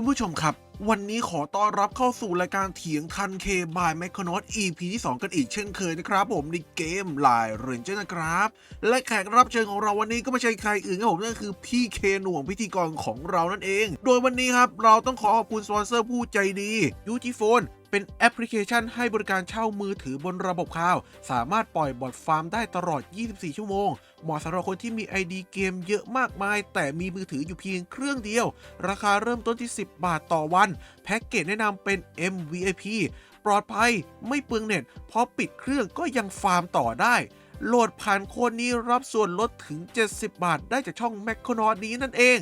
คุณผู้ชมครับ วันนี้ขอต้อนรับเข้าสู่รายการเถียงทันเคบายแมคคอนอต EP ที่ 2 กันอีกเช่นเคยนะครับ ผมในเกมลายเรนเจอร์นะครับ และแขกรับเชิญของเราวันนี้ก็ไม่ใช่ใครอื่นครับผมนั่นคือพี่เคหน่วงพิธีกรของเรานั่นเอง โดยวันนี้ครับ เราต้องขอขอบคุณสปอนเซอร์ผู้ใจดียูจิโฟน เป็นแอปพลิเคชันให้บริการเช่ามือถือบนระบบคลาว สามารถปล่อยบอทฟาร์มได้ตลอด 24 ชั่วโมง เหมาะสำหรับคนที่มี ID เกมเยอะมากมาย แต่มีมือถืออยู่เพียงเครื่องเดียว ราคาเริ่มต้นที่ 10 บาทต่อวัน แพ็กเกจแนะนำเป็น MVIP ปลอดภัย ไม่เปลืองเน็ต พอปิดเครื่องก็ยังฟาร์มต่อได้ โหลดผ่านโค้ดนี้รับส่วนลดถึง 70 บาท ได้จากช่องแมคโครนอนี้นั่นเอง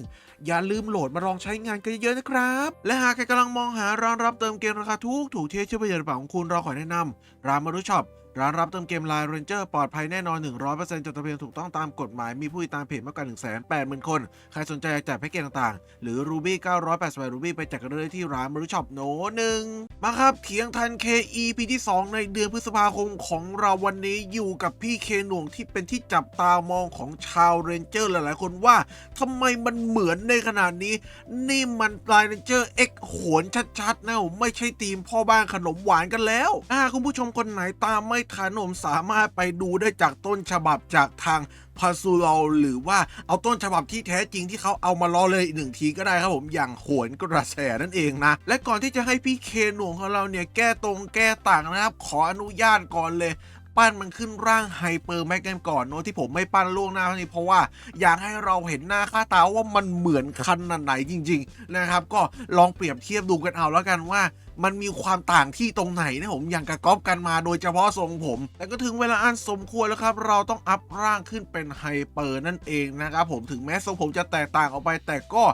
อย่าลืมโหลดมาลองใช้งานกันเยอะๆนะครับ และหากใครกำลังมองหาร้านรับเติมเกมราคาถูกถูกเที่เชื่อประโยชน์กระเป๋าของคุณเราขอแนะนำร้านมารุช็อป ร้านรับเติมเกมไลน์เรนเจอร์ปลอดภัยแน่นอน 100%จดทะเบียนถูกต้องตามกฎหมาย มีผู้ติดตามเพจมากกว่า 180,000 คน ใครสนใจอยากจัดแพ็กเกจต่างๆ หรือ Ruby 988 Ruby ไปจัดกันเลยที่ร้านมารุช็อปโนหนึ่งมาครับเถียงทัน KEP ที่ 2 ในเดือนพฤษภาคมของเราวันนี้อยู่กับพี่เคหน่วงที่เป็นที่จับตามองของชาวเรนเจอร์หลายๆ คนว่าทำไมมันเหมือนในขนาดนี้ นี่มันไลน์เรนเจอร์เอ็กโหนชัดๆนะไม่ใช่ทีมพ่อบ้านขนมหวานกันแล้วอ่าคุณผู้ชมคนไหนตามไม่ทันมสามารถไปดูได้จากต้นฉบับจากทางพาซูโลหรือว่าเอาต้นฉบับที่แท้จริงที่เขาเอามาล้อเลยอีกหนึ่งทีก็ได้ครับผมอย่างโหนกระแสนั่นเองนะ และก่อนที่จะให้พี่เคนหน่วงของเราเนี่ยแก้ตรงแก้ต่างนะครับ ขออนุญาตก่อนเลยปั้นมันขึ้นร่างไฮเปอร์แม็กกันก่อนเนอะที่ผมไม่ปั้นล่วงหน้าเท่านี้เพราะว่าอยากให้เราเห็นหน้าค่าตาว่ามันเหมือนขนไหนจริง ๆ นะครับ ก็ลองเปรียบเทียบดูกันเอาแล้วกันว่า มันมีความต่างที่ตรงไหนนะผมอย่างกระก๊อปกันมาโดยเฉพาะทรงผม แต่ก็ถึงเวลาอันสมควรแล้วครับ เราต้องอัพร่างขึ้นเป็นไฮเปอร์นั่นเองนะครับผมถึงแม้ทรงผมจะแตกต่างออกไป แต่ก็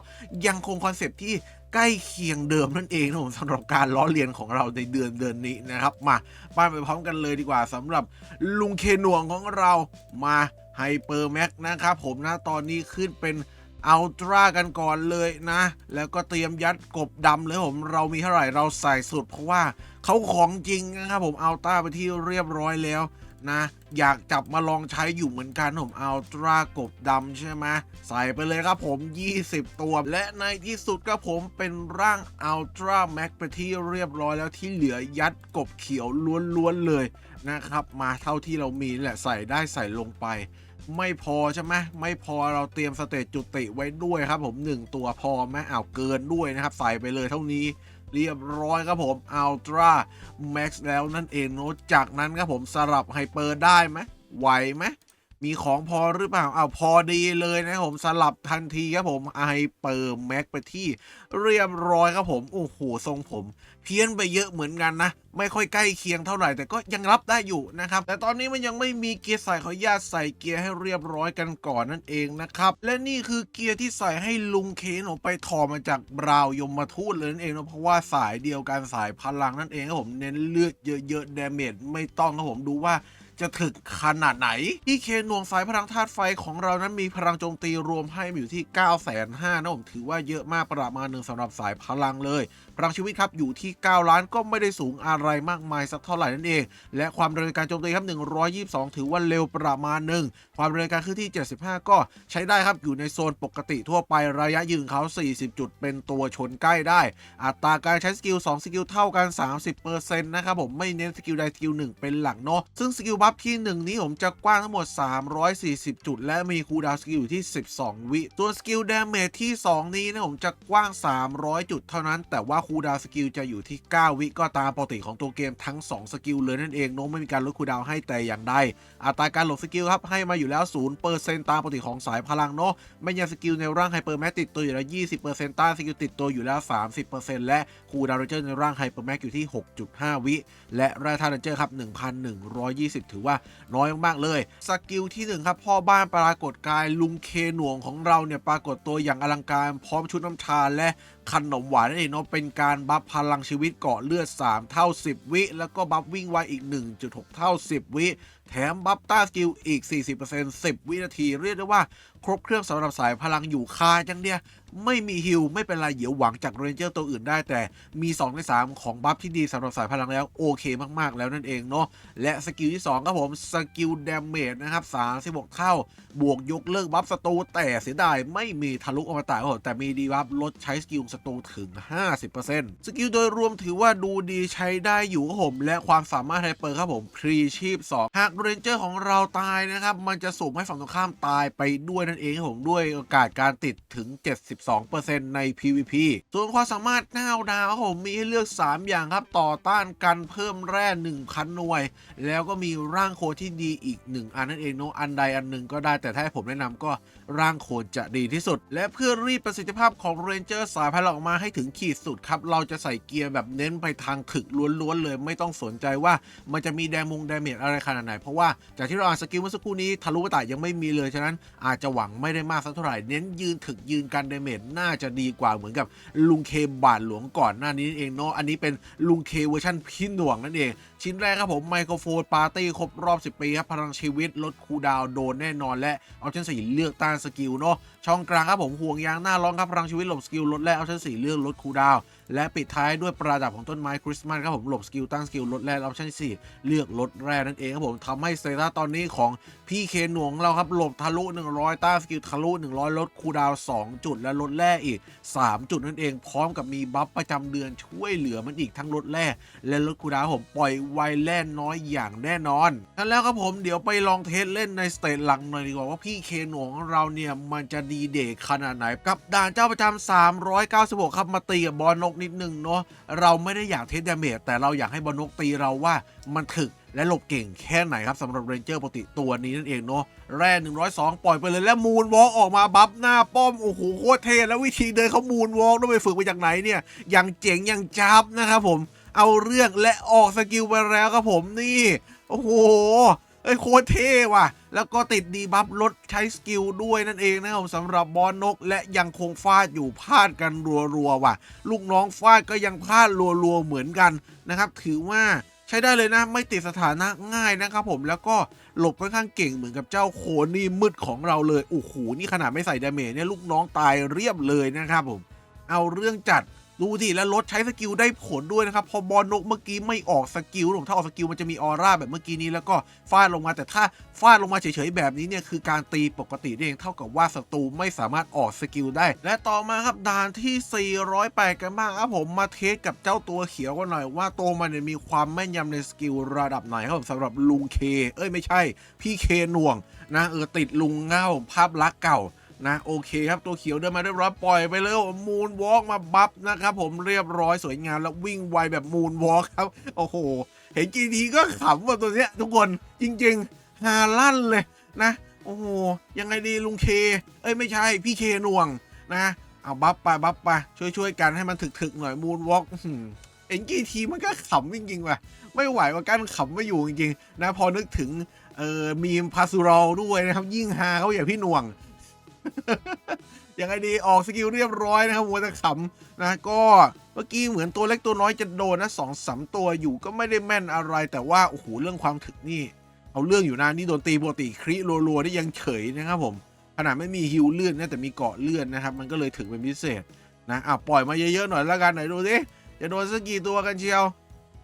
ยังคงคอนเซปที่ใกล้เคียงเดิมนั่นเองนะผมสำหรับการล้อเลียนของเราในเดือนเดือนนี้นะครับมาป้าไปพร้อมกันเลยดีกว่าสำหรับลุงเคนหน่วงของเรามาไฮเปอร์แม็กนะครับผมนะตอนนี้ขึ้นเป็น อัลตร้ากันก่อนเลยนะ แล้วก็เตรียมยัดกบดำเลยผมเรามีเท่าไหร่เราใส่สุด เพราะว่าเขาของจริงนะครับผมอัลตร้าไปที่เรียบร้อยแล้วนะ อยากจับมาลองใช้อยู่เหมือนกันผมอัลตร้ากบดำใช่ไหมใส่ไปเลยครับผม 20 ตัว และในที่สุดก็ผมเป็นร่างอัลตร้าแม็กไปที่เรียบร้อยแล้วที่เหลือยัดกบเขียวล้วนๆเลยนะครับ มาเท่าที่เรามีแหละใส่ได้ใส่ลงไป ไม่พอใช่ไหมไม่พอเราเตรียมสเตจจุติไว้ด้วยครับผม 1 ตัวพอไหมอ้าวเกินด้วยนะครับ ใส่ไปเลยเท่านี้เรียบร้อยครับผมอัลตราแม็กซ์แล้วนั่นเองโนอะจากนั้นครับผมสลับไฮเปอร์ได้ไหมไหวไหม มีของพอหรือเปล่าอ้าวพอดีเลยนะผมสลับทันทีครับผมไฮเปอร์แม็กไปที่เรียบร้อยครับผมโอ้โหทรงผม เพี้ยนไปเยอะเหมือนกันนะ ไม่ค่อยใกล้เคียงเท่าไหร่ แต่ก็ยังรับได้อยู่นะครับ แต่ตอนนี้มันยังไม่มีเกียร์ใส่ขอญาตใส่เกียร์ให้เรียบร้อยกันก่อนนั่นเองนะครับและนี่คือเกียร์ที่ใส่ให้ลุงเคนออกไปถอมาจากบราวยมมาทูตเลยนั่นเองนะเพราะว่าสายเดียวกันสายพลังนั่นเองครับผมเน้นเลือดเยอะๆดาเมจไม่ต้องครับผมดูว่า จะถึกขนาดไหน ที่เคนวงสายพลังธาตุไฟของเรานั้นมีพลังโจมตีรวมให้อยู่ที่9 5 0 0 0นะผมถือว่าเยอะมากประมาณหนึ่งสำหรับสายพลังเลย พลังชีวิตครับอยู่ที่ 9 ล้านก็ไม่ได้สูงอะไรมากมายสักเท่าไหร่นั่นเอง และความเร็วในการโจมตีครับ 122 ถือว่าเร็วประมาณหนึ่งความเร็วในการเคลื่อนที่ 75 ก็ใช้ได้ครับอยู่ในโซนปกติทั่วไประยะยืนเขา 40 จุดเป็นตัวชนใกล้ได้ อัตราการใช้สกิล2สกิลเท่ากัน 30%นะครับผมไม่เน้นสกิลใดสกิล1เป็นหลักเนาะซึ่งสกิลบัฟที่ 1 นี้ผมจะกว้างทั้งหมด 340 จุด และมีคูดาวสกิลอยู่ที่ 12 วิตัวสกิลดาเมจที่ 2 นี้นะผมจะกว้าง 300 จุดเท่านั้น แต่ว่าคูดาวสกิลจะอยู่ที่ 9 วิก็ตามปกติของตัวเกมทั้ง 2 สกิลเลยนั่นเองเนาะไม่มีการลดคูดาวให้แต่อย่างใดอัตราการหลบสกิลครับให้มาอยู่แล้ว0%ตามปกติของสายพลังเนาะไม่ยังสกิลในร่างไฮเปอร์แม็กติดตัวอยู่แล้ว 20%ต้านสกิลติดตัวอยู่แล้ว 30%และคูดาวเรนเจอร์ในร่างไฮเปอร์แม็กอยู่ที่ 6.5 วิและแร่ธาตุเรนเจอร์ครับ1,120ถือว่าน้อยมากๆเลย สกิลที่1ครับพ่อบ้านปรากฏกายลุงเคหน่วงของเราเนี่ยปรากฏตัวอย่างอลังการพร้อมชุดน้ำทานและ ขนมหวานนั่นเองเนาะเป็นการบัฟพลังชีวิตเกาะเลือด 3 เท่า 10 วิ แล้วก็บัฟวิ่งไวอีก 1.6 เท่า 10 วิ แถมบัฟต้าสกิลอีก 40% 10 วินาที เรียกได้ว่า ครบเครื่องสำหรับสายพลังอยู่คาจังเนี่ยไม่มีฮิลไม่เป็นไรเดี๋ยวหวังจากเรนเจอร์ตัวอื่นได้แต่มี 2 ใน 3 ของบัฟที่ดีสำหรับสายพลังแล้ว โอเคมากๆแล้วนั่นเองเนาะและสกิลที่ 2 ครับผม สกิลเดาเมจนะครับ36เท่า บวกยกเลิกบัฟศัตรูแต่เสียดายไม่มีทะลุอมตะครับผมแต่มีดีบัฟลดใช้สกิลศัตรูถึง 50%สกิลโดยรวมถือว่าดูดีใช้ได้อยู่ครับผม และความสามารถไฮเปอร์ครับผมพรีชีพ 2 หากเรนเจอร์ของเราตายนะครับ มันจะสุ่มให้ฝั่งตรงข้ามตายไปด้วยนั่นเองครับผมด้วยโอกาสการติดถึง 72%ใน PVP ส่วนความสามารถหน้าดาวครับผมมีให้เลือก 3 อย่างครับต่อต้านกันเพิ่มแร่1คันหน่วย แล้วก็มีร่างโคที่ดีอีก 1 อันนั่นเองเนาะอันใดอันหนึ่งก็ได้แต่ถ้าให้ผมแนะนำก็ร่างโคนจะดีที่สุด และเพื่อรีดประสิทธิภาพของเรนเจอร์สายพลังออกมาให้ถึงขีดสุดครับ เราจะใส่เกียร์แบบเน้นไปทางถึกล้วนๆเลย ไม่ต้องสนใจว่ามันจะมีแดมงแดเมจอะไรขนาดไหน เพราะว่าจากที่เราอ่านสกิลเมื่อสักครู่นี้ทะลุปะตายยังไม่มีเลย ฉะนั้นอาจจะหวังไม่ได้มากสักเท่าไหร่ เน้นยืนถึกยืนกันดเมจน่าจะดีกว่าเหมือนกับลุงเคบาทหลวงก่อนหน้านี้เองเนาะ อันนี้เป็นลุงเคเวอร์ชันพี่หน่วงนั่นเอง ชิ้นแรกครับผมไมโครโฟนปาร์ตี้ครบรอบ 10 ปีครับพลังชีวิตลดคูดาวโดนแน่นอนและออปชั่นสี่เลือกต้านสกิลเนาะ ช่องกลางครับผมห่วงยางหน้าร้องครับพลังชีวิตหลบสกิลลดและออปทั้ง 4 เรื่องลดคูดาว และปิดท้ายด้วยประดับของต้นไม้คริสต์มาสครับผมหลบสกิลตั้งสกิลลดแร่ออปชั่นสี่เลือกลดแร่นั่นเองครับผมทำให้สเตตัสตอนนี้ของพี่เคนหน่วงเราครับหลบทะลุ 100 ต้านสกิลทะลุ 100 ลดคูดาว 2 จุด และลดแร่อีก 3 จุดนั่นเอง พร้อมกับมีบัฟประจำเดือนช่วยเหลือมันอีกทั้งลดแร่และลดคูดาวผมปล่อยไวแล่นน้อยอย่างแน่นอนนั้นแล้วครับผมเดี๋ยวไปลองเทสเล่นในสเตจหลังหน่อยดีกว่าว่าพี่เคนหน่วงเราเนี่ยมันจะดีเดขนาดไหนกับด่านเจ้าประจำ396 ครับมาตีกับบอลนกนิดนึงเนาะเราไม่ได้อยากเทสดาเมจแต่เราอยากให้บอลนกตีเราว่ามันถึกและหลบเก่งแค่ไหนครับสำหรับเรนเจอร์ปกติตัวนี้นั่นเองเนาะแร่ 102 ปล่อยไปเลยและมูนวอล์กออกมาบัฟหน้าป้อม โอ้โหโคตรเท่แล้ววิธีเดินเขามูนวอล์กต้องไปฝึกมาจากไหนเนี่ยอย่างเจ๋งอย่างจับนะครับผมเอาเรื่องและออกสกิลไปแล้วครับผมนี่ โอ้โหเอ้โคตรเท่ว่ะ แล้วก็ติดดีบัฟลดใช้สกิลด้วยนั่นเองนะครับสำหรับบอลนก และยังคงฟาดอยู่พลาดกันรัวๆว่ะ ลูกน้องฟาดก็ยังพลาดรัวๆเหมือนกันนะครับ ถือว่าใช้ได้เลยนะไม่ติดสถานะง่ายนะครับผมแล้วก็หลบค่อนข้างเก่งเหมือนกับเจ้าโคนี่มืดของเราเลยโอ้โหนี่ขนาดไม่ใส่ดาเมจเนี่ยลูกน้องตายเรียบเลยนะครับผม เอาเรื่องจัด ดูดิแล้วรถใช้สกิลได้ผลด้วยนะครับ พอบอลนกเมื่อกี้ไม่ออกสกิลผมถ้าออกสกิลมันจะมีออร่าแบบเมื่อกี้นี้แล้วก็ฟาดลงมาแต่ถ้าฟาดลงมาเฉยๆแบบนี้เนี่ยคือการตีปกติเองเท่ากับว่าศัตรูไม่สามารถออกสกิลได้ และต่อมาครับด่านที่ 408 กันบ้างครับผมมาเทสกับเจ้าตัวเขียวกันหน่อยว่าตัวมันเนี่ยมีความแม่นยำในสกิลระดับไหนครับผมสำหรับลุงเค เอ้ยไม่ใช่ พี่เคหน่วงนะเออติดลุงเง่าภาพลักษณ์เก่า นะโอเคครับตัวเขียวเดินมาเรียบร้อยปล่อยไปเลยมูนวอล์กมาบัฟนะครับผมเรียบร้อยสวยงามแล้ววิ่งไวแบบมูนวอล์กครับโอ้โห เห็นกี่ทีก็ขำว่าตัวเนี้ยทุกคนจริงๆฮาลั่นเลยนะ โอ้โห ยังไงดีลุงเค เอ้ยไม่ใช่พี่เคหน่วงนะเอาบัฟไปบัฟไปช่วยๆกันให้มันถึกๆหน่อยมูนวอล์กเห็นกี่ทีมันก็ขำจริงๆว่ะไม่ไหวว่ากั้นขำไม่อยู่จริงๆนะพอนึกถึงเอ่อมีมพาสุรอลด้วยนะครับยิ่งฮาเขาอย่างพี่หน่วง ยังไงดีออกสกิลเรียบร้อยนะครับมัวแต่ขำนะก็เมื่อกี้เหมือนตัวเล็กตัวน้อยจะโดนนะสองสามตัวอยู่ก็ไม่ได้แม่นอะไร แต่ว่าโอ้โหเรื่องความถึกนี่ เอาเรื่องอยู่นะนี่โดนตีปกติคริรัวๆได้ยังเฉยนะครับผมขนาดไม่มีฮิวเลื่อนนะแต่มีเกาะเลื่อนนะครับ มันก็เลยถึงเป็นพิเศษนะอะปล่อยมาเยอะๆหน่อยแล้วกันไหนดูสิจะโดนสักกี่ตัวกันเชียว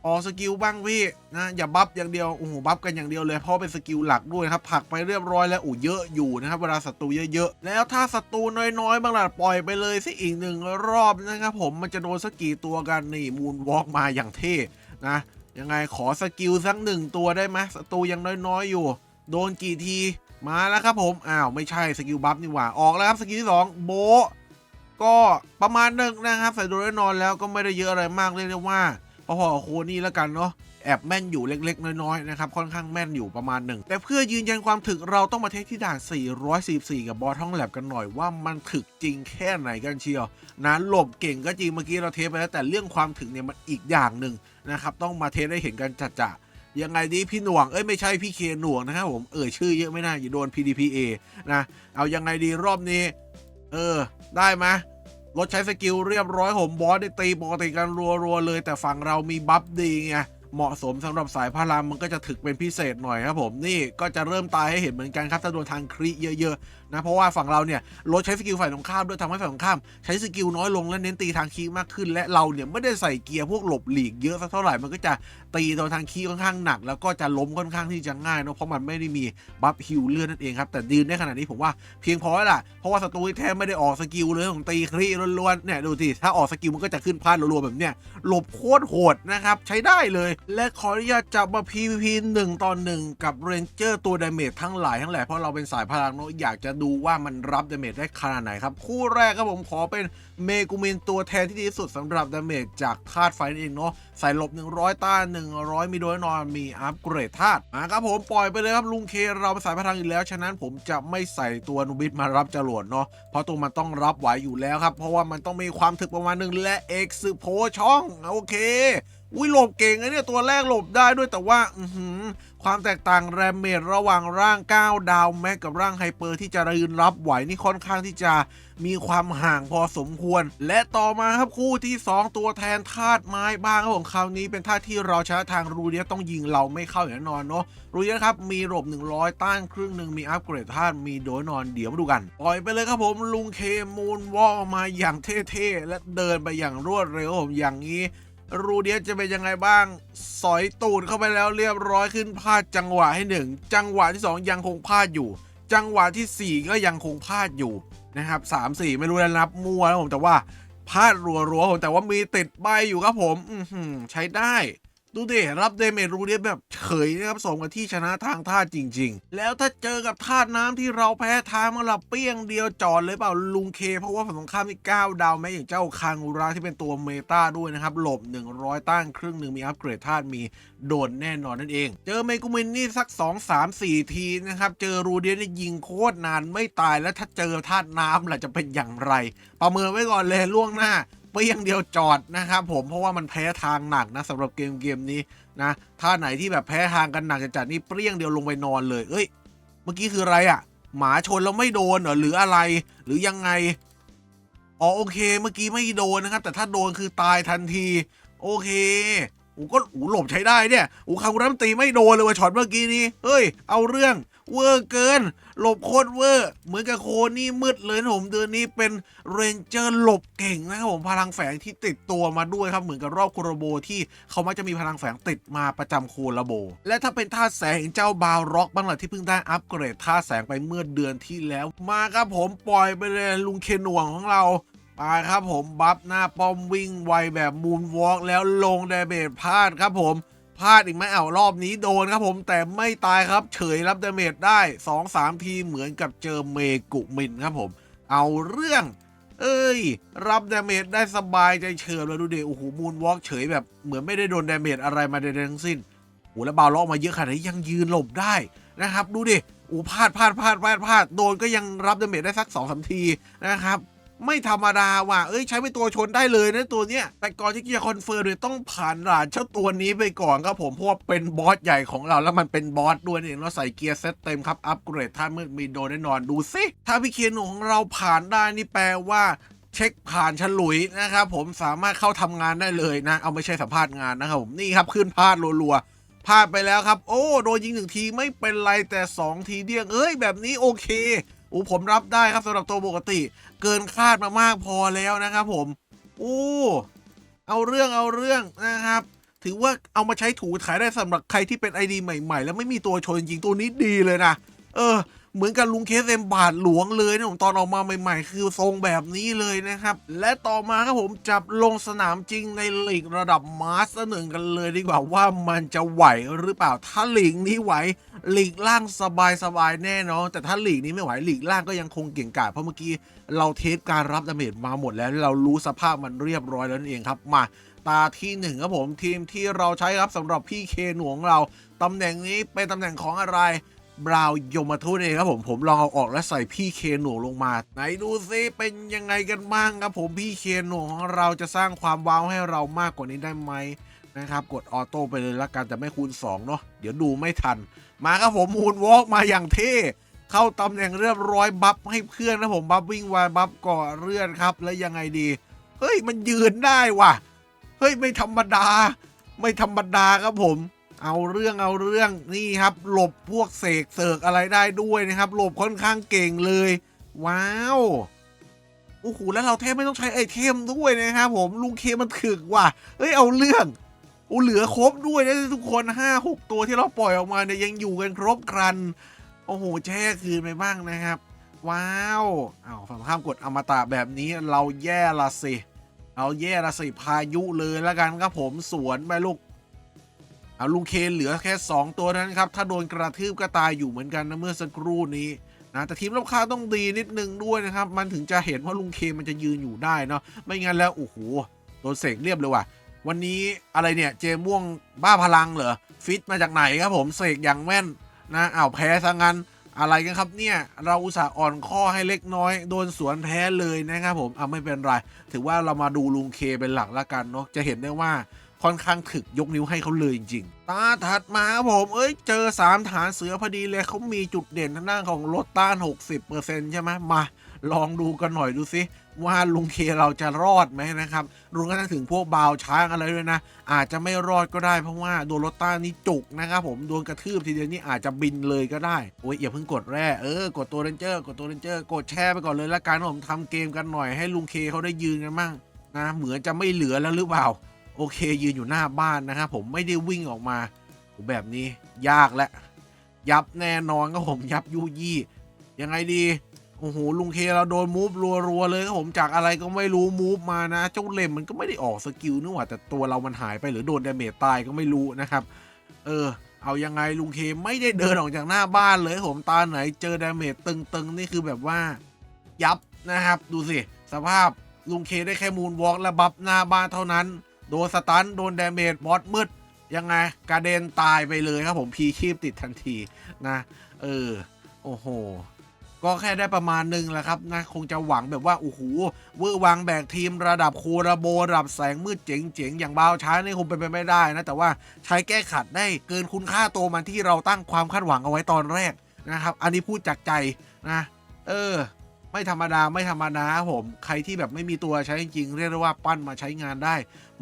ออกสกิลบ้างพี่นะอย่าบัฟอย่างเดียวโอ้โหบัฟกันอย่างเดียวเลยเพราะเป็นสกิลหลักด้วยครับผลักไปเรียบร้อยแล้วอู้เยอะอยู่นะครับเวลาศัตรูเยอะๆแล้วถ้าศัตรูน้อยๆบ้างล่ะปล่อยไปเลยสิอีกหนึ่งรอบนะครับผมมันจะโดนสักกี่ตัวกันนี่มูนวอล์กมาอย่างเท่นะยังไงขอสกิลสักหนึ่งตัวได้ไหมศัตรูยังน้อยๆอยู่ โดนกี่ทีมาแล้วครับผมอ้าวไม่ใช่สกิลบัฟนี่หว่าออกแล้วครับสกิลที่สองโบก็ประมาณหนึ่งนะครับใส่โดนแน่นอนแล้วก็ไม่ได้เยอะอะไรมากเรียกได้ว่า พอๆโคนี่แล้วกันเนาะแอบแม่นอยู่เล็กๆ น้อยๆนะครับค่อนข้างแม่นอยู่ประมาณหนึ่งแต่เพื่อยืนยันความถึกเราต้องมาเทสที่ด่าน 444 กับบอท้องแลบกันหน่อยว่ามันถึกจริงแค่ไหนกันเชียวนะหลบเก่งก็จริงเมื่อกี้เราเทสไปแล้วแต่เรื่องความถึกเนี่ยมันอีกอย่างหนึ่งนะครับต้องมาเทสได้เห็นกันจัดจะยังไงดีพี่หน่วง เอ้ยไม่ใช่พี่เคหน่วงนะครับผมเอ่ยชื่อเยอะไม่น่าอย่าโดน PDPA นะเอายังไงดีรอบนี้ เออ ได้ไหม รถใช้สกิลเรียบร้อยผมบอสได้ตีปกติกันรัวๆเลย แต่ฝั่งเรามีบัฟดีไงเหมาะสมสำหรับสายพลังมันก็จะถึกเป็นพิเศษหน่อยครับผมนี่ก็จะเริ่มตายให้เห็นเหมือนกันครับถ้าโดนทางคริเยอะ นะเพราะว่าฝั่งเราเนี่ยลดใช้สกิลฝ่ายตรงข้ามด้วยทำให้ฝ่ายตรงข้ามใช้สกิลน้อยลงและเน้นตีทางคีมากขึ้น และเราเนี่ยไม่ได้ใส่เกียร์พวกหลบหลีกเยอะสักเท่าไหร่มันก็จะตีโดนทางคีค่อนข้างหนัก แล้วก็จะล้มค่อนข้างที่จะง่ายเนอะเพราะมันไม่ได้มีบัฟฮิลเลือดนั่นเองครับแต่ยืนได้ขนาดนี้ผมว่าเพียงพอแล้วล่ะเพราะว่าศัตรูแท้ไม่ได้ออกสกิลเลยของตีครีล้วนๆเนี่ยดูสิถ้าออกสกิลมันก็จะขึ้นพลาดรัวๆแบบเนี้ยหลบโคตรโหดนะครับใช้ได้เลย และขออนุญาตจับมา PVP 1ต่อ1กับเรนเจอร์ตัวดาเมจทั้งหลายทั้งแหล่เพราะเราเป็นสายพลังเนอะอยากจะดูว่ามันรับดาเมจได้ขนาดไหนครับ คู่แรกครับผมขอเป็นเมกูมินตัวแทนที่ดีที่สุดสำหรับดาเมจจากธาตุไฟนั่นเองเนาะใส่หลบ 100 ต้าน 100 มีโดยนอนมีอัปเกรดธาตุมาครับผมปล่อยไปเลยครับลุงเคเราเป็นสายพลังอยู่แล้ว ฉะนั้นผมจะไม่ใส่ตัวนูบิสมารับจรวดเนาะเพราะตัวมันต้องรับไหวอยู่แล้วครับ เพราะว่ามันต้องมีความถึกประมาณหนึ่งและเอ็กซ์โพช่องโอเค อุ้ยหลบเก่งนะเนี่ยตัวแรกหลบได้ด้วยแต่ว่าอืความแตกต่างแรมเมดระหว่างร่าง 9 ดาวแม็กกับร่างไฮเปอร์ที่จะยืนรับไหวนี่ค่อนข้างที่จะมีความห่างพอสมควร และต่อมาครับคู่ที่ 2 ตัวแทนธาตุไม้บ้างครับผมคราวนี้เป็นธาตุที่เราใช้ทางรูเดียต้องยิงเราไม่เข้าอย่างแน่นอนเนาะรูเดียครับมีหลบ100 ต้านครึ่งหนึ่งมีอัปเกรดธาตุมีโดยนอนเดี๋ยวมาดูกันปล่อยไปเลยครับผมลุงเคมูนวอลมาอย่างเท่ๆและเดินไปอย่างรวดเร็วผมอย่างนี้ รูเดียจะเป็นยังไงบ้าง สอยตูดเข้าไปแล้วเรียบร้อยขึ้นพลาดจังหวะให้หนึ่งจังหวะที่ 2 ยังคงพลาดอยู่ จังหวะทีสี่ 4 ก็ยังคงพลาดอยู่นะครับสามสี่ไม่รู้แล้วนับมั่วแล้วผมแต่ว่าพลาดรัวๆผมแต่ว่ามีติดใบอยู่ครับผม อืใช้ได้ ดูดิรับเดเมจรูเดียแบบเฉยนะครับสมกับที่ชนะทางธาตุจริง ๆ แล้วถ้าเจอกับธาตุน้ำที่เราแพ้ทางมาละเปี้ยงเดียวจอดเลยเปล่าลุงเค เพราะว่าฝั่งตรงข้ามที่9ดาวแม้อย่างเจ้าคางอุระที่เป็นตัวเมตาด้วยนะครับหลบ 100 ต้านครึ่งหนึ่งมีอัปเกรดธาตุมีโดนแน่นอนนั่นเอง เจอเมกุมินนี่สัก 2 3 4 ทีนะครับเจอรูเดียนี่ยิงโคตรนานไม่ตายแล้วถ้าเจอธาตุน้ำล่ะจะเป็นอย่างไร ประเมินไว้ก่อนเลยล่วงหน้า เปี้ยงเดียวจอดนะครับผมเพราะว่ามันแพ้ทางหนักนะสำหรับเกมเกมนี้นะถ้าไหนที่แบบแพ้ทางกันหนักจัดๆนี่เปรี้ยงเดียวลงไปนอนเลยเอ้ย เมื่อกี้คืออะไรอะ่ะ หมาชนแล้วไม่โดนเหรอหรืออะไร หรือยังไงอ๋อโอเค เมื่อกี้ไม่โดนนะครับ แต่ถ้าโดนคือตายทันที โอเค อูก็อูหลบใช้ได้เนี่ย อูคากุรัมตีไม่โดนเลยว่ะช็อตเมื่อกี้นี้ เฮ้ย เอาเรื่อง เวอร์เกิน หลบโคตรเวอร์ เหมือนกับโคนี่มืดเลยนะผมเดือนนี้เป็นเรนเจอร์หลบเก่งนะครับผมพลังแฝงที่ติดตัวมาด้วยครับ เหมือนกับรอบโคโรโบที่เขามักจะมีพลังแฝงติดมาประจำโคโรโบ และถ้าเป็นท่าแสงเจ้าบาวร็อกบ้างล่ะที่เพิ่งได้อัปเกรดท่าแสงไปเมื่อเดือนที่แล้ว มาครับผมปล่อยไปเลยลุงเคนหน่วงของเรา ไปครับผมบัฟหน้าป้อมวิ่งไวแบบมูนวอล์กแล้วลงไดเบตพลาดครับผมพลาดอีกไหมเอารอบนี้โดนครับผมแต่ไม่ตายครับ เฉยรับเดเมจได้ 2-3 ทีเหมือนกับเจอเมกุมินครับผม เอาเรื่อง เอ้ย รับเดเมจได้สบายใจเฉิบเลยดูเดโอ้โหมูนวอล์กเฉยแบบเหมือนไม่ได้โดนเดเมจอะไรมาใดๆทั้งสิ้นโอ้แล้วบาล็อกมาเยอะขนาดนี้ยังยืนหลบได้นะครับ ดูดิโอ้พลาดพลาดพลาดพลาดพลาดโดนก็ยังรับเดเมจได้สัก2อสทีนะครับ ไม่ธรรมดาว่ะ เอ้ยใช้เป็นตัวชนได้เลยนะตัวเนี้ย แต่ก่อนที่จะคอนเฟิร์มเนี่ยต้องผ่านด่านเจ้าตัวนี้ไปก่อนครับผม เพราะว่าเป็นบอสใหญ่ของเราแล้วมันเป็นบอสด้วยนี่เราใส่เกียร์เซตเต็มครับ อัปเกรดถ้ามืดมีโดนแน่นอนดูสิ ถ้าพี่เคียนของเราผ่านได้นี่แปลว่าเช็คผ่านฉลุยนะครับผมสามารถเข้าทำงานได้เลยนะ เอาไม่ใช่สัมภาษณ์งานนะครับผมนี่ครับขึ้นพาดรัวๆพลาดไปแล้วครับ โอ้โดนยิงหนึ่งทีไม่เป็นไรแต่สองทีเดียงเอ้ยแบบนี้โอเค อู้ผมรับได้ครับสำหรับตัวปกติ เกินคาดมามากพอแล้วนะครับผมอู้เอาเรื่องเอาเรื่องนะครับ ถือว่าเอามาใช้ถูถ่ายได้สำหรับใครที่เป็นไอดีใหม่ ๆ แล้วไม่มีตัวชนจริงตัวนี้ดีเลยนะ เออ เหมือนกับลุงเคสเอ็มบาทหลวงเลยนะผมตอนออกมาใหม่ ๆ คือทรงแบบนี้เลยนะครับ และต่อมาครับผมจับลงสนามจริงในลีกระดับมาสเตอร์หนึ่งกันเลยดีกว่าว่ามันจะไหวหรือเปล่าถ้าลีกนี้ไหวลีกล่างสบายสบายๆแน่นอนแต่ถ้าลีกนี้ไม่ไหวลีกล่างก็ยังคงเก่งกาจเพราะเมื่อกี้เราเทสการรับดาเมจมาหมดแล้วเรารู้สภาพมันเรียบร้อยแล้วนั่นเองครับมาตาที่หนึ่งครับผมทีมที่เราใช้ครับสำหรับพี่เคหนวงเราตำแหน่งนี้เป็นตำแหน่งของอะไร บราวยมทูตเองครับผมผมลองเอาออกและใส่พี่เคนหนวงลงมา ไหนดูซิเป็นยังไงกันบ้างครับผมพี่เคนหนวงของเราจะสร้างความว้าวให้เรามากกว่านี้ได้ไหมนะครับกดออโต้ไปเลยละกันแต่ไม่คูณ 2 เนาะเดี๋ยวดูไม่ทัน มาครับผมมูนวอล์กมาอย่างเท่เข้าตำแหน่งเรียบร้อยบัฟให้เพื่อนนะผมบัฟวิ่งไวบัฟก่อเลื่อนครับ แล้วยังไงดี เฮ้ยมันยืนได้ว่ะ เฮ้ยไม่ธรรมดา ไม่ธรรมดาครับผม เอาเรื่องเอาเรื่องนี่ครับ หลบพวกเสกเสกอะไรได้ด้วยนะครับ หลบค่อนข้างเก่งเลย ว้าวโอ้โหแล้วเราแทบไม่ต้องใช้ไอเทมด้วยนะครับผมลุงเคมันถึกว่ะเอ้ยเอาเรื่องโอ้เหลือครบด้วยนะทุกคนห้าหกตัวที่เราปล่อยออกมาเนี่ยยังอยู่กันครบครันโอ้โหแช่คืนไปบ้างนะครับ ว้าวเอาฝั่งข้ามกดอมตะแบบนี้เราแย่ละสิ เอาแย่ละสิพายุเลยแล้วกันครับผมสวนไปลูก เอาลุงเคนเหลือแค่ 2 ตัวนั้นครับ ถ้าโดนกระทืบก็ตายอยู่เหมือนกันนะเมื่อสักครู่นี้นะแต่ทีมรับค่าต้องดีนิดนึงด้วยนะครับ มันถึงจะเห็นว่าลุงเคนมันจะยืนอยู่ได้เนาะไม่งั้นแล้วโอ้โหโดนเสกเรียบเลยว่ะ วันนี้อะไรเนี่ยเจม่วงบ้าพลังเหรอฟิตมาจากไหนครับผมเสกอย่างแม่นนะอ้าวแพ้ซะงั้นอะไรกันครับเนี่ย เราอุตส่าห์อ่อนข้อให้เล็กน้อย โดนสวนแพ้เลยนะครับผมอะไม่เป็นไร ถือว่าเรามาดูลุงเคเป็นหลักละกันเนาะจะเห็นได้ว่า ค่อนข้างถึกยกนิ้วให้เขาเลยจริงๆตาถัดมาครับผมเอ้ยเจอ 3 ฐานเสือพอดีเลยเขามีจุดเด่นทางด้านของรถต้าน 60%ใช่ไหมมาลองดูกันหน่อยดูสิว่าลุงเคเราจะรอดไหมนะครับรวมกระทั่งถึงพวกบาวช้างอะไรด้วยนะ อาจจะไม่รอดก็ได้เพราะว่าโดนรถต้านนี่จุกนะครับผมโดนกระทืบทีเดียวนี่อาจจะบินเลยก็ได้ โอ้ยอย่าเพิ่งกดแร่เออกดตัวเรนเจอร์กดตัวเรนเจอร์กดแชร์ไปก่อนเลยละกันผมทำเกมกันหน่อยให้ลุงเคเขาได้ยืนกันมั่งนะเหมือนจะไม่เหลือแล้วหรือเปล่า โอเคยืนอยู่หน้าบ้านนะครับผมไม่ได้วิ่งออกมาแบบนี้ยากและ ยับแน่นอนครับผมยับยุยี่ ยังไงดีโอ้โหลุงเคเราโดนมูฟรัวๆเลยครับผมจากอะไรก็ไม่รู้มูฟมานะเจ้าเล่มมันก็ไม่ได้ออกสกิลนี่หว่าแต่ตัวเรามันหายไปหรือโดนดาเมจตายก็ไม่รู้นะครับ เออ เอายังไงลุงเคไม่ได้เดินออกจากหน้าบ้านเลยผมตาไหนเจอดาเมจตึงๆนี่คือแบบว่า ยับนะครับ ดูสิ สภาพลุงเคได้แค่มูนวอล์กและบัฟหน้าบ้านเท่านั้น โดนสตันโดนดาเมจบอสมืดยังไงกระเด็นตายไปเลยครับผมพีชีพติดทันทีนะ เออ โอ้โห ก็แค่ได้ประมาณหนึ่งแหละครับนะ คงจะหวังแบบว่า โอ้โหเวอร์วังแบกทีมระดับโคราโบระดับแสงมืดเจ๋งๆ อย่างเบาช้านี่คงเป็นไปไม่ได้นะ แต่ว่าใช้แก้ขัดได้เกินคุณค่าตัวมันที่เราตั้งความคาดหวังเอาไว้ตอนแรกนะครับ อันนี้พูดจากใจนะ เออ ไม่ธรรมดาไม่ธรรมดาครับผม ใครที่แบบไม่มีตัวใช้จริงๆเรียกได้ว่าปั้นมาใช้งานได้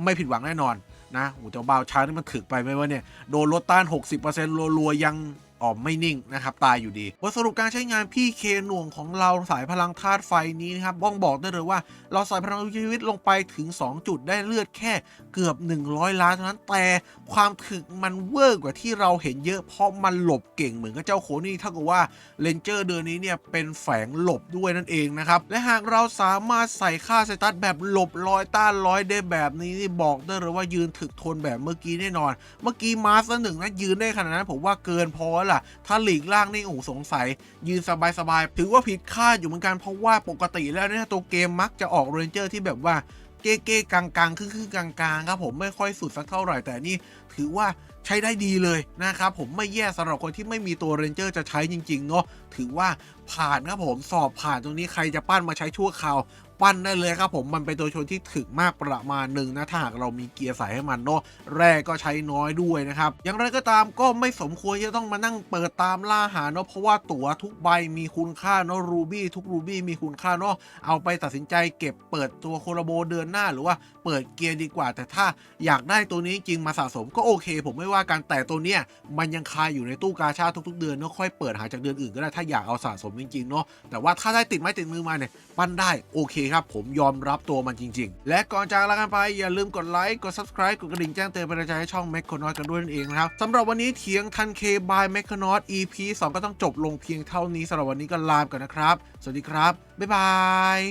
ไม่ผิดหวังแน่นอนนะโอ้แต่บาวช้านี่มันถึกไปไหมวะเนี่ย โดนลดต้าน 60%รัวๆยัง อ๋อไม่นิ่งนะครับตายอยู่ดีบทสรุปการใช้งานพี่เคหน่วงของเราสายพลังธาตุไฟนี้นะครับบ้องบอกได้เลยว่า เราใส่พลังชีวิตลงไปถึง 2 จุดได้เลือดแค่เกือบ 100 ล้านเท่านั้นแต่ความถึกมันเวอร์กว่าที่เราเห็นเยอะเพราะมันหลบเก่งเหมือนกับเจ้าโคนี่เท่ากับว่าเลนเจอร์เดือนนี้เนี่ยเป็นแฝงหลบด้วยนั่นเองนะครับและหากเราสามารถใส่ค่าสเตตัสแบบหลบรอยต้านร้อยได้แบบนี้นี่บอกได้เลยว่ายืนถึกทนแบบเมื่อกี้แน่นอน เมื่อกี้มาสเตอร์หนึ่งนะยืนได้ขนาดนั้นผมว่าเกินพอล่ะ ถ้าหลีกล่างนี่โอ้สงสัย ยืนสบายๆถือว่าผิดคาดอยู่เหมือนกันเพราะว่าปกติแล้วเนี่ยตัวเกมมักจะออกเรนเจอร์ที่แบบว่าเก้ๆกลางๆครึ่งๆกลางๆครับผมไม่ค่อยสุดสักเท่าไหร่แต่นี่ถือว่า ใช้ได้ดีเลยนะครับผมไม่แย่สำหรับคนที่ไม่มีตัวเรนเจอร์จะใช้จริงๆเนาะถือว่าผ่านครับผมสอบผ่านตรงนี้ใครจะปั้นมาใช้ชั่วคราวปั้นได้เลยครับผมมันเป็นตัวชนที่ถึกมากประมาณหนึ่งนะถ้าหากเรามีเกียร์ใส่ให้มันเนาะแร่ก็ใช้น้อยด้วยนะครับ อย่างไรก็ตามก็ไม่สมควรจะต้องมานั่งเปิดตามล่าหาเนาะเพราะว่าตั๋วทุกใบมีคุณค่าเนาะรูบี้ทุกรูบี้มีคุณค่าเนาะเอาไปตัดสินใจเก็บเปิดตัวโคลาโบเดือนหน้าหรือว่าเปิดเกียร์ดีกว่า แต่ถ้าอยากได้ตัวนี้จริงมาสะสมก็โอเค ผมไม่ว่ากันแต่ตัวเนี้ยมันยังคายอยู่ในตู้กาชาทุกๆ เดือนเนาะค่อยเปิดหาจากเดือนอื่นก็ได้ถ้าอยากเอาสะสมจริงๆเนาะแต่ว่าถ้าได้ติดไม้ติดมือมาเนี่ยปั้นได้โอเคครับ ผมยอมรับตัวมันจริง ๆ และก่อนจากลากันไปอย่าลืมกดไลค์กด subscribe กดกระดิ่งแจ้งเตือนเป็นกำลังใจให้ช่อง m e c h a n o t กันด้วยนั่นเองนะครับสำหรับวันนี้เถียงทันเคบาย m e c h a n o t EP 2 ก็ต้องจบลงเพียงเท่านี้สำหรับวันนี้ก็ลาไปก่อนนะครับ สวัสดีครับบ๊ายบาย